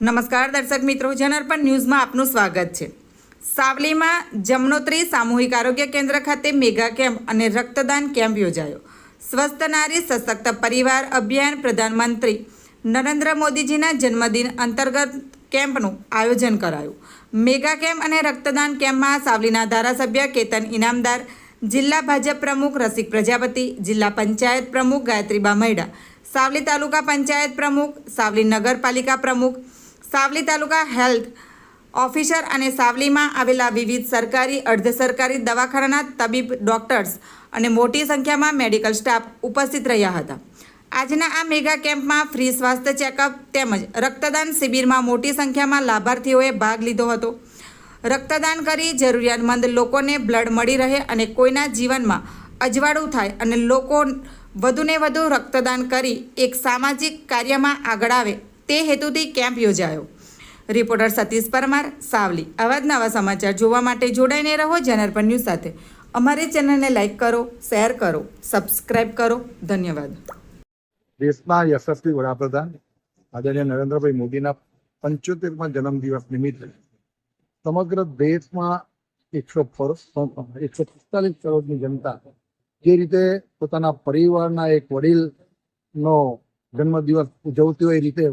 નમસ્કાર દર્શક મિત્રો જનરપન ન્યૂઝમાં આપનું સ્વાગત છે. સાવલીમાં જમનોત્રી સામૂહિક આરોગ્ય કેન્દ્ર ખાતે મેગા કેમ્પ અને રક્તદાન કેમ્પ યોજાયો. સ્વસ્થ નારી, સશક્ત પરિવાર અભિયાન પ્રધાનમંત્રી નરેન્દ્ર મોદીજીના જન્મદિન અંતર્ગત કેમ્પનું આયોજન કરાયું. મેગા કેમ્પ અને રક્તદાન કેમ્પમાં સાવલીના ધારાસભ્ય કેતન ઇનામદાર, જિલ્લા ભાજપ પ્રમુખ રસિક પ્રજાપતિ, જિલ્લા પંચાયત પ્રમુખ ગાયત્રીબા મૈડા, સાવલી તાલુકા પંચાયત પ્રમુખ, સાવલી નગરપાલિકા પ્રમુખ સાવલી તાલુકા હેલ્થ ઓફિસર અને સાવલીમાં આવેલા વિવિધ સરકારી, અર્ધ સરકારી દવાખાનાના તબીબ ડોક્ટર્સ અને મોટી સંખ્યામાં મેડિકલ સ્ટાફ ઉપસ્થિત રહ્યા હતા. આજના આ મેગા કેમ્પમાં ફ્રી સ્વાસ્થ્ય ચેકઅપ તેમજ રક્તદાન શિબિરમાં મોટી સંખ્યામાં લાભાર્થીઓએ ભાગ લીધો હતો. રક્તદાન કરી જરૂરિયાતમંદ લોકોને બ્લડ મળી રહે અને કોઈના જીવનમાં અજવાળું થાય અને લોકો વધુને વધુ રક્તદાન કરી એક સામાજિક કાર્યમાં આગળ આવે તે હેતુથી કેમ્પ યોજાયો. રિપોર્ટર સતીશ પરમાર, સાવલી. આવા જ નવા સમાચાર જોવા માટે જોડાઈને રહો જનરપન ન્યૂઝ સાથે. અમારી ચેનલને લાઈક કરો, શેર કરો, સબસ્ક્રાઇબ કરો. ધન્યવાદ. દેશના યશસ્વી વડાપ્રધાન આદરણીય નરેન્દ્રભાઈ મોદીના પંચોતેરમાં જન્મદિવસ નિમિત્તે સમગ્ર દેશમાં એકસો એકસો પિસ્તાલીસ કરોડની જનતા જે રીતે પોતાના પરિવારના એક વડીલનો જન્મદિવસ ઉજવતી હોય એ રીતે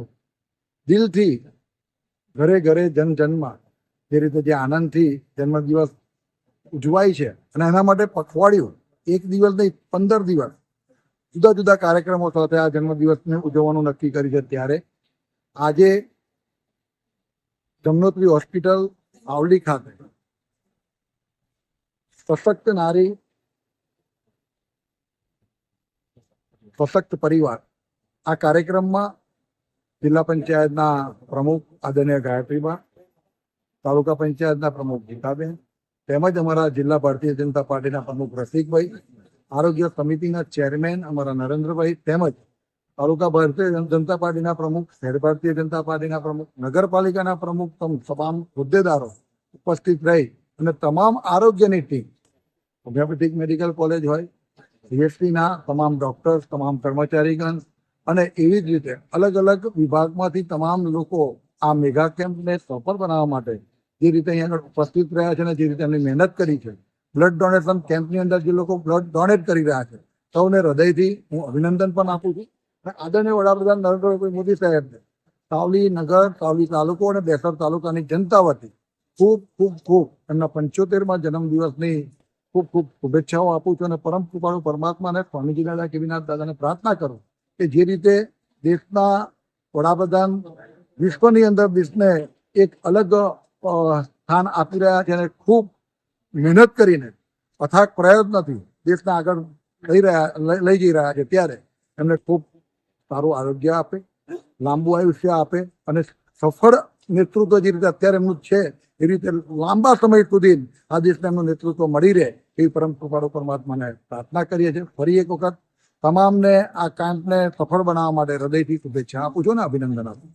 દિલથી ઘરે ઘરે જન જનમાં જે રીતે જે આનંદથી જન્મદિવસ ઉજવાય છે અને એના માટે પખવાડિયું એક દિવસ નહીં, પંદર દિવસ જુદા જુદા કાર્યક્રમો સાથે આ જન્મદિવસને ઉજવવાનું નક્કી કરી છે ત્યારે. આજે જમનોત્રી હોસ્પિટલ આવલી ખાતે સશક્ત નારી, સશક્ત પરિવાર આ કાર્યક્રમમાં જિલ્લા પંચાયતના પ્રમુખ આદરણીય ગાયત્રીબા, તાલુકા પંચાયતના પ્રમુખ ગીતાબેન, તેમજ અમારા જિલ્લા ભારતીય જનતા પાર્ટીના પ્રમુખ રસિકભાઈ, આરોગ્ય સમિતિના ચેરમેન અમારા નરેન્દ્રભાઈ, તેમજ તાલુકા ભારતીય જનતા પાર્ટીના પ્રમુખ, શહેર ભારતીય જનતા પાર્ટીના પ્રમુખ, નગરપાલિકાના પ્રમુખ તમ તમામ હોદ્દેદારો ઉપસ્થિત રહી અને તમામ આરોગ્યની ટીમ, હોમિયોપેથિક મેડિકલ કોલેજ હોય સીએસસીના તમામ ડોક્ટર્સ, તમામ કર્મચારીગણ અને એવી જ રીતે અલગ અલગ વિભાગમાંથી તમામ લોકો આ મેગા કેમ્પને સફળ બનાવવા માટે જે રીતે અહીંયા આગળ ઉપસ્થિત રહ્યા છે અને જે રીતે એમની મહેનત કરી છે, બ્લડ ડોનેશન કેમ્પની અંદર જે લોકો બ્લડ ડોનેટ કરી રહ્યા છે, સૌને હૃદયથી હું અભિનંદન પણ આપું છું. અને આદરણીય વડાપ્રધાન નરેન્દ્રભાઈ મોદી સાહેબને સાવલી નગર, સાવલી તાલુકો અને બેસર તાલુકાની જનતા વતી ખૂબ ખૂબ ખૂબ એમના પંચોતેરમાં જન્મદિવસની ખૂબ ખૂબ શુભેચ્છાઓ આપું છું અને પરમ કૃપાળુ પરમાત્માને સ્વામીજી દાદા કેવીનાથ દાદાને પ્રાર્થના કરું કે જે રીતે દેશના વડાપ્રધાન વિશ્વની અંદર દેશને એક અલગ સ્થાન આપી રહ્યા છે અને ખૂબ મહેનત કરીને, અથાગ પ્રયત્નથી દેશને આગળ લઈ રહ્યા લઈ- જઈ રહ્યા છે ત્યારે એમને ખૂબ સારું આરોગ્ય આપે, લાંબુ આયુષ્ય આપે અને સફળ નેતૃત્વ જે રીતે અત્યારે એમનું છે, એ રીતે લાંબા સમય સુધી આ દેશને એમનું નેતૃત્વ મળી રહે, એવી પરમ કૃપાળુ પરમાત્માને પ્રાર્થના કરીએ છીએ. ફરી એક વખત તમામને આ કાંતને સફળ બનાવવા માટે હૃદયથી શુભેચ્છા આપું છું ને અભિનંદન આપું.